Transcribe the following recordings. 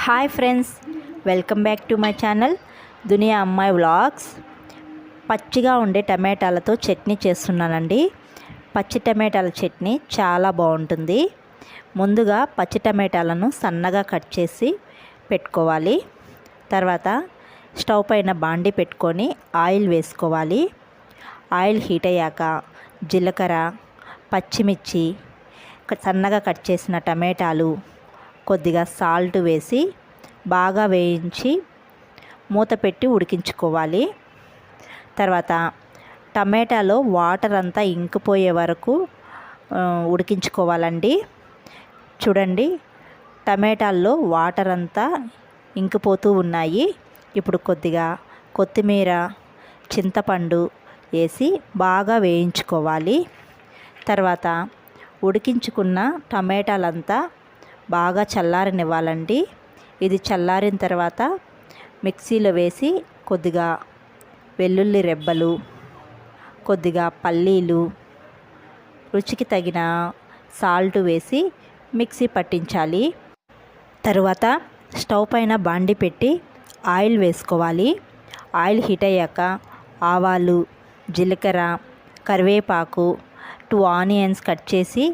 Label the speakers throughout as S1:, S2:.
S1: Hi friends welcome back to my channel Duniya Ammayi vlogs. పచ్చిగా ఉండే టమాటాలతో చట్నీ చేస్తున్నానండి. పచ్చి టమాటాల చట్నీ చాలా బాగుంటుంది. ముందుగా పచ్చి టమాటాలను సన్నగా కట్ చేసి పెట్టుకోవాలి. తర్వాత స్టవ్ పైన బాండి పెట్టుకొని ఆయిల్ వేసుకోవాలి. ఆయిల్ హీట్ అయ్యాక జీలకర్ర పచ్చిమిర్చి సన్నగా కట్ చేసిన టమాటాలు కొద్దిగా సాల్ట్ వేసి బాగా వేయించి మూత పెట్టి ఉడికించుకోవాలి. తర్వాత టమాటాలో వాటర్ అంతా ఇంకిపోయే వరకు ఉడికించుకోవాలండి. చూడండి టమాటాల్లో వాటర్ అంతా ఇంకిపోతూ ఉన్నాయి. ఇప్పుడు కొద్దిగా కొత్తిమీర చింతపండు వేసి బాగా వేయించుకోవాలి. తర్వాత ఉడికించుకున్న టమాటాలంతా బాగా చల్లారనివ్వాలండి. ఇది చల్లారిన తర్వాత మిక్సీలో వేసి కొద్దిగా వెల్లుల్లి రెబ్బలు కొద్దిగా పల్లీలు రుచికి తగిన సాల్ట్ వేసి మిక్సీ పట్టించాలి. తరువాత స్టవ్ పైన బాండి పెట్టి ఆయిల్ వేసుకోవాలి. ఆయిల్ హీట్ అయ్యాక ఆవాలు జీలకర్ర కరివేపాకు టూ ఆనియన్స్ కట్ చేసి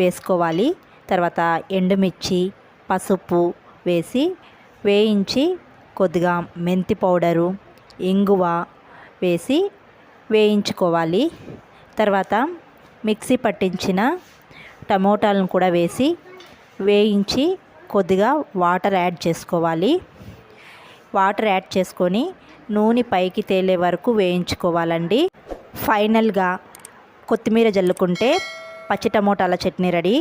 S1: వేసుకోవాలి. తర్వాత ఎండుమిర్చి పసుపు వేసి వేయించి కొద్దిగా మెంతి పౌడరు ఇంగువ వేసి వేయించుకోవాలి. తర్వాత మిక్సీ పట్టించిన టమోటాలను కూడా వేసి వేయించి కొద్దిగా వాటర్ యాడ్ చేసుకోవాలి. వాటర్ యాడ్ చేసుకొని నూనె పైకి తేలే వరకు వేయించుకోవాలండి. ఫైనల్గా కొత్తిమీర జల్లుకుంటే పచ్చి టమోటాల చట్నీ రెడీ.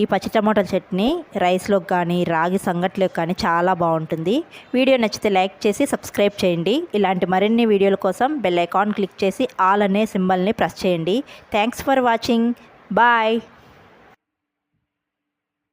S1: ఈ పచ్చి టమాటాల చట్నీ రైస్లోకి కానీ రాగి సంగట్లోకి కానీ చాలా బాగుంటుంది. వీడియో నచ్చితే లైక్ చేసి సబ్స్క్రైబ్ చేయండి. ఇలాంటి మరిన్ని వీడియోల కోసం బెల్ ఐకాన్ క్లిక్ చేసి ఆల్ అనే సింబల్ని ప్రెస్ చేయండి. Thanks for watching. బాయ్.